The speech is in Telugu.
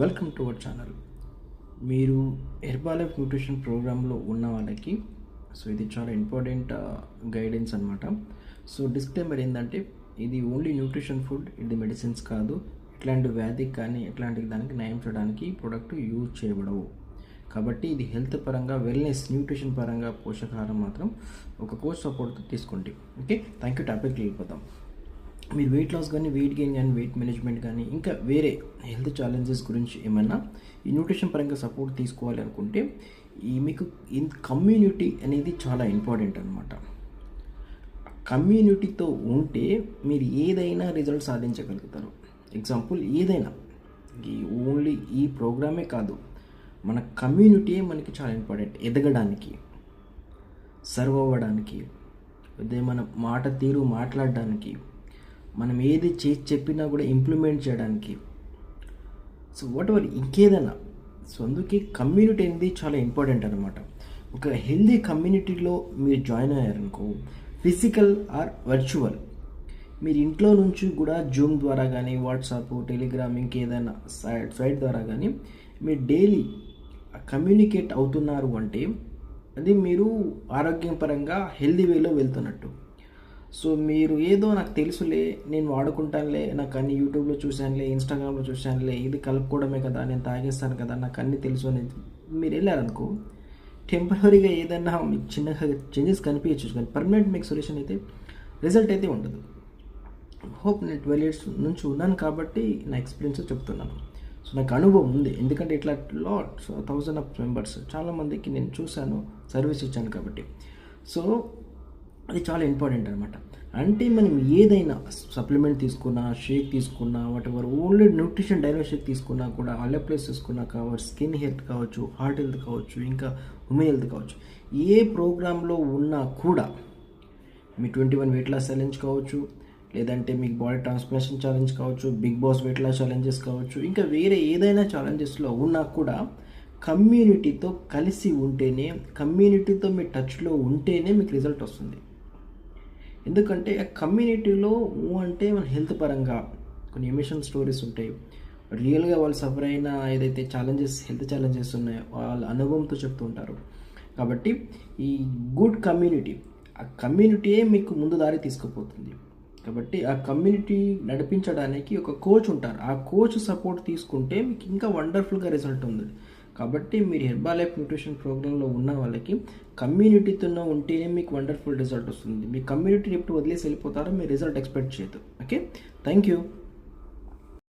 Welcome to our channel. మీరు హెర్బాలైఫ్ న్యూట్రిషన్ ప్రోగ్రాంలో ఉన్న వాళ్ళకి సో ఇది చాలా ఇంపార్టెంట్ గైడెన్స్ అనమాట సో డిస్క్లైమర్ ఏంటంటే ఇది ఓన్లీ న్యూట్రిషన్ ఫుడ్ ఇది మెడిసిన్స్ కాదు. ఇట్లాంటి వ్యాధికి కానీ ఇట్లాంటి దానికి నయం చేయడానికి ప్రోడక్ట్ యూజ్ చేయబడవు. కాబట్టి ఇది హెల్త్ పరంగా వెల్నెస్ న్యూట్రిషన్ పరంగా పోషకాహారం మాత్రం ఒక కోర్స్ సపోర్ట్తో తీసుకోండి. ఓకే? థ్యాంక్ యూ టాపిక్ వెళ్ళిపోతాం మీరు వెయిట్ లాస్ కానీ వెయిట్ గెయిన్ కానీ వెయిట్ మేనేజ్మెంట్ కానీ ఇంకా వేరే హెల్త్ ఛాలెంజెస్ గురించి ఏమన్నా ఈ న్యూట్రిషన్ పరంగా సపోర్ట్ తీసుకోవాలి అనుకుంటే ఈ మీకు ఇన్ కమ్యూనిటీ అనేది చాలా ఇంపార్టెంట్ అనమాట కమ్యూనిటీతో ఉంటే మీరు ఏదైనా రిజల్ట్ సాధించగలుగుతారు. ఎగ్జాంపుల్ ఏదైనా ఈ ఓన్లీ ఈ ప్రోగ్రామే కాదు మన కమ్యూనిటీ మనకి చాలా ఇంపార్టెంట్ ఎదగడానికి సర్వ్ అవ్వడానికి అదే మన మాట తీరు మాట్లాడడానికి మనం ఏది చేసి చెప్పినా కూడా ఇంప్లిమెంట్ చేయడానికి. సో వాట్ ఎవర్ ఇంకేదైనా. సో అందుకే కమ్యూనిటీ అనేది చాలా ఇంపార్టెంట్ అనమాట ఒక హెల్దీ కమ్యూనిటీలో మీరు జాయిన్ అయ్యారనుకో ఫిజికల్ ఆర్ వర్చువల్ మీరు ఇంట్లో నుంచి కూడా జూమ్ ద్వారా కానీ వాట్సాప్ టెలిగ్రామ్ ఇంకేదైనా సైట్ సైట్ ద్వారా కానీ మీరు డైలీ కమ్యూనికేట్ అవుతున్నారు అంటే అది మీరు ఆరోగ్యపరంగా హెల్దీ వేలో వెళ్తున్నట్టు. సో మీరు ఏదో నాకు తెలుసులే నేను వాడుకుంటానులే నాకు అన్ని యూట్యూబ్లో చూశానులే ఇన్స్టాగ్రామ్లో చూశానులే ఇది కలుపుకోవడమే కదా నేను తాగేస్తాను కదా నాకు అన్ని తెలుసు అని మీరు వెళ్ళారనుకో టెంపరీగా ఏదైనా మీకు చిన్నగా చేంజెస్ కనిపించచ్చు కానీ పర్మనెంట్ మీకు సొల్యూషన్ అయితే రిజల్ట్ అయితే ఉండదు. హోప్ నేను ట్వెల్వ్ ఇయర్స్ నుంచి ఉన్నాను కాబట్టి నా ఎక్స్పీరియన్స్ చెప్తున్నాను. సో నాకు అనుభవం ఉంది. ఎందుకంటే ఇట్లా లాట్ థౌజండ్ ఆఫ్ మెంబర్స్ చాలామందికి నేను చూశాను సర్వీస్ ఇచ్చాను కాబట్టి. సో అది చాలా ఇంపార్టెంట్ అనమాట అంటే మనం ఏదైనా సప్లిమెంట్ తీసుకున్నా షేక్ తీసుకున్నా వాట్ ఎవర్ ఓన్లీ న్యూట్రిషన్ డైనో షేక్ తీసుకున్నా కూడా ప్లేస్ తీసుకున్నా కావచ్చు స్కిన్ హెల్త్ కావచ్చు హార్ట్ హెల్త్ కావచ్చు ఇంకా ఉమెన్ హెల్త్ కావచ్చు ఏ ప్రోగ్రాంలో ఉన్నా కూడా మీ twenty one weight loss challenge కావచ్చు లేదంటే మీకు బాడీ ట్రాన్స్ఫర్మేషన్ ఛాలెంజ్ కావచ్చు Bigg Boss weight loss challenges కావచ్చు ఇంకా వేరే ఏదైనా ఛాలెంజెస్లో ఉన్నా కూడా కమ్యూనిటీతో కలిసి ఉంటేనే కమ్యూనిటీతో మీ టచ్లో ఉంటేనే మీకు రిజల్ట్ వస్తుంది. ఎందుకంటే ఆ కమ్యూనిటీలో అంటే మన హెల్త్ పరంగా కొన్ని ఎమిషన్ స్టోరీస్ ఉంటాయి. రియల్గా వాళ్ళు సఫర్ అయిన ఏదైతే ఛాలెంజెస్ హెల్త్ ఛాలెంజెస్ ఉన్నాయో వాళ్ళ అనుభవంతో చెప్తూ ఉంటారు. కాబట్టి ఈ గుడ్ కమ్యూనిటీ ఆ కమ్యూనిటీయే మీకు ముందు దారి తీసుకుపోతుంది. కాబట్టి ఆ కమ్యూనిటీ నడిపించడానికి ఒక కోచ్ ఉంటారు. ఆ కోచ్ సపోర్ట్ తీసుకుంటే మీకు ఇంకా వండర్ఫుల్గా రిజల్ట్ ఉంది కాబట్టి మీరు హెర్బాలైఫ్ న్యూట్రిషన్ ప్రోగ్రాంలో ఉన్న వాళ్ళకి కమ్యూనిటీతో ఉంటేనే మీకు వండర్ఫుల్ రిజల్ట్ వస్తుంది. మీ కమ్యూనిటీని ఎప్పుడు వదిలేసి వెళ్ళిపోతారో మీ రిజల్ట్ ఎక్స్పెక్ట్ చేయదు ఓకే థ్యాంక్ యూ